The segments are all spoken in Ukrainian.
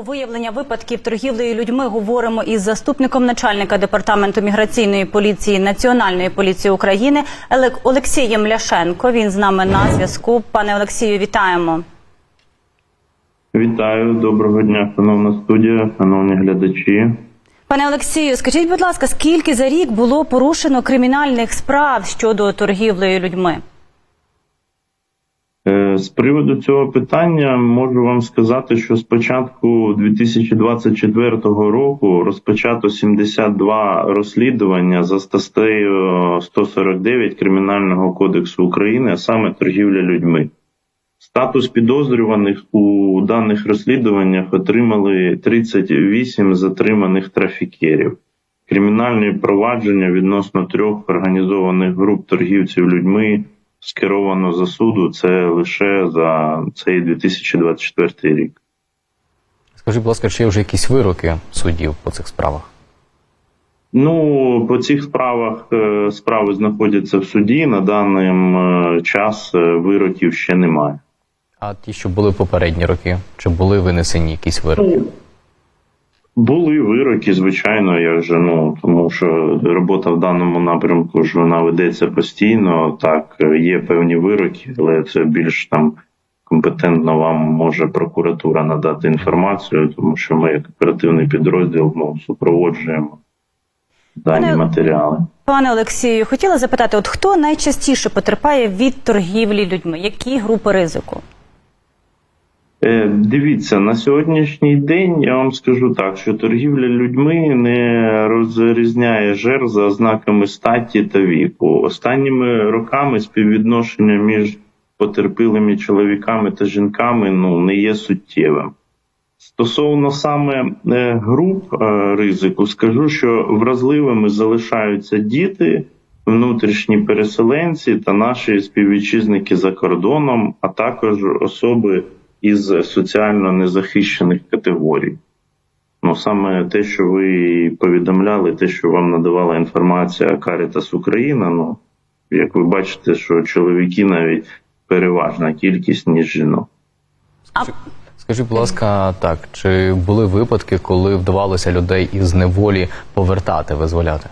Про виявлення випадків торгівлею людьми говоримо із заступником начальника департаменту міграційної поліції Національної поліції України Олексієм Ляшенко. Він з нами на зв'язку. Пане Олексію, вітаємо. Вітаю, доброго дня, шановна студія, шановні глядачі. Пане Олексію, скажіть, будь ласка, скільки за рік було порушено кримінальних справ щодо торгівлею людьми? З приводу цього питання можу вам сказати, що з початку 2024 року розпочато 72 розслідування за статтею 149 Кримінального кодексу України, а саме торгівля людьми. Статус підозрюваних у даних розслідуваннях отримали 38 затриманих трафікерів. Кримінальні провадження відносно трьох організованих груп торгівців людьми скеровано за суду. Це лише за цей 2024 рік. Скажіть, будь ласка, чи є вже якісь вироки суддів по цих справах? Ну, по цих справах е, справи знаходяться в суді. На даний час е, вироків ще немає. А ті, що були попередні роки, чи були винесені якісь вироки? Були вироки, звичайно, як же ну тому що робота в даному напрямку ж вона ведеться постійно. Так, є певні вироки, але це більш там компетентно вам може прокуратура надати інформацію, тому що ми, як оперативний підрозділ, ну, супроводжуємо дані Пане- матеріали. Пане Олексію, хотіла запитати, от хто найчастіше потерпає від торгівлі людьми? Які групи ризику? Е, Дивіться, на сьогоднішній день я вам скажу так, що торгівля людьми не розрізняє жертв за ознаками статі та віку. Останніми роками співвідношення між потерпілими чоловіками та жінками ну не є суттєвим. Стосовно саме е, груп е, ризику, скажу, що вразливими залишаються діти, внутрішні переселенці та наші співвітчизники за кордоном, а також особи із соціально незахищених категорій. Ну саме те, що ви повідомляли, те, що вам надавала інформація Caritas Україна. Ну як ви бачите, що чоловіки навіть переважна кількість ніж жінок. Скажіть, будь ласка, так, чи були випадки, коли вдавалося людей із неволі повертати, визволяти?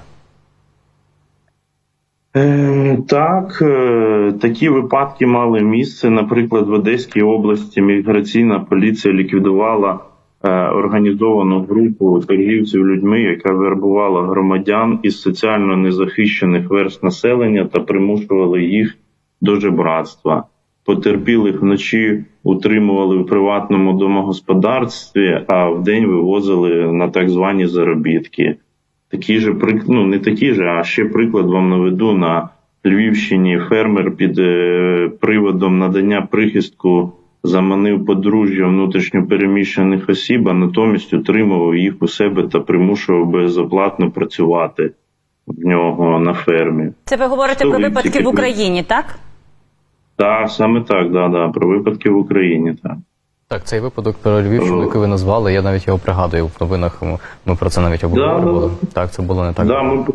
Е, так, е, такі випадки мали місце. Наприклад, в Одеській області міграційна поліція ліквідувала е, організовану групу торгівців людьми, яка вербувала громадян із соціально незахищених верст населення та примушувала їх до жебратства. Потерпілих вночі утримували в приватному домогосподарстві, а вдень вивозили на так звані заробітки. Такий же прик... ну, не такий же, а ще приклад вам наведу на Львівщині. Фермер під е, приводом надання прихистку заманив подружжя внутрішньопереміщених осіб, а натомість утримував їх у себе та примушував безоплатно працювати в нього на фермі. це ви говорите Що про випадки в Україні, так? Так, саме так, да, да, про випадки в Україні. Так. Так, цей випадок про Львівщину, Е. який ви назвали, я навіть його пригадую в новинах. Ми, про це навіть обговорювали. Так, це було не так. Да, ми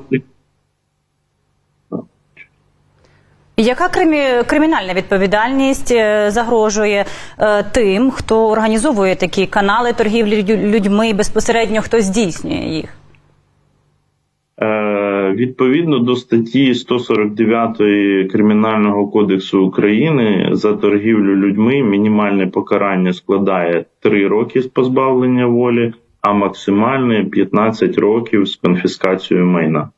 Яка кримі... кримінальна відповідальність е, загрожує е, тим, хто організовує такі канали торгівлі людьми і безпосередньо хто здійснює їх? Е, Відповідно до статті 149 Кримінального кодексу України за торгівлю людьми мінімальне покарання складає 3 роки з позбавлення волі, а максимальне 15 років з конфіскацією майна.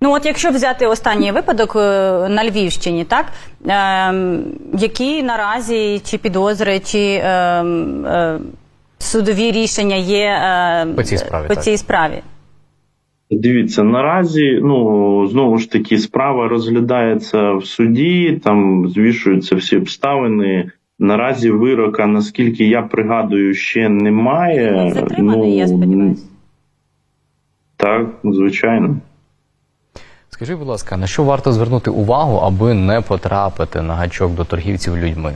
Ну, от якщо взяти останній випадок е, на Львівщині, так ем, які наразі чи підозри, чи ем, е, судові рішення є е, По цій справі, По так. цій справі? Дивіться, наразі ну знову ж таки справа розглядається в суді, там звішуються всі обставини. Наразі вирока, наскільки я пригадую, ще немає. Затриманий, я сподіваюся. Так, звичайно. Скажіть, будь ласка, на що варто звернути увагу, аби не потрапити на гачок до торгівців людьми?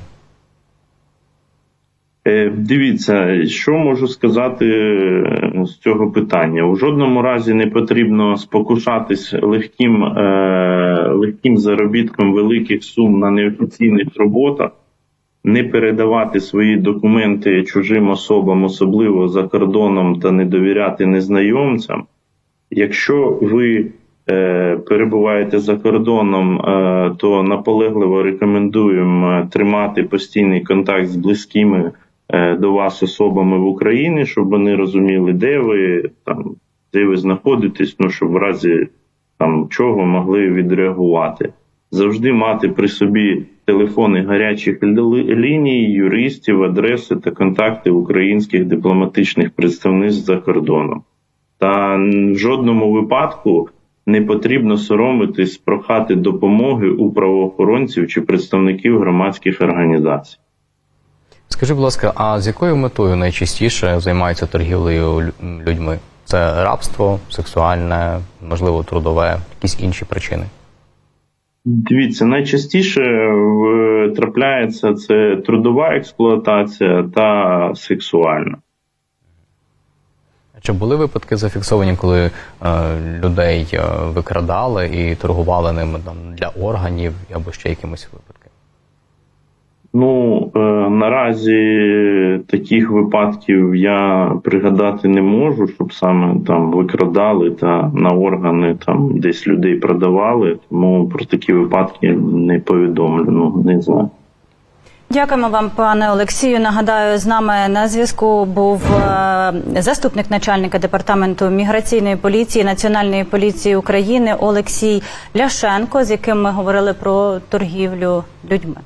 Е, Дивіться, що можу сказати е, з цього питання. У жодному разі не потрібно спокушатись легким, е, легким заробітком великих сум на неофіційних роботах. не передавати свої документи чужим особам, особливо за кордоном, та не довіряти незнайомцям. Якщо ви перебуваєте за кордоном, то наполегливо рекомендуємо тримати постійний контакт з близькими до вас особами в Україні, щоб вони розуміли, де ви там, де ви знаходитесь, ну щоб в разі там чого могли відреагувати. Завжди мати при собі телефони гарячих ліній, юристів, адреси та контакти українських дипломатичних представництв за кордоном. Та в жодному випадку не потрібно соромитись прохати допомоги у правоохоронців чи представників громадських організацій. Скажи, будь ласка, а з якою метою найчастіше займаються торгівлею людьми? Це рабство, сексуальне, можливо, трудове, якісь інші причини? Дивіться, найчастіше трапляється це трудова експлуатація та сексуальна. Чи були випадки зафіксовані, коли е, людей е, викрадали і торгували ними там для органів або ще якимось випадки? Ну, е, наразі таких випадків я пригадати не можу, щоб саме там викрадали та на органи там десь людей продавали. Тому про такі випадки не повідомлю. Ну не знаю. Дякуємо вам, пане Олексію. Нагадаю, з нами на зв'язку був е, заступник начальника департаменту міграційної поліції Національної поліції України Олексій Ляшенко, з яким ми говорили про торгівлю людьми.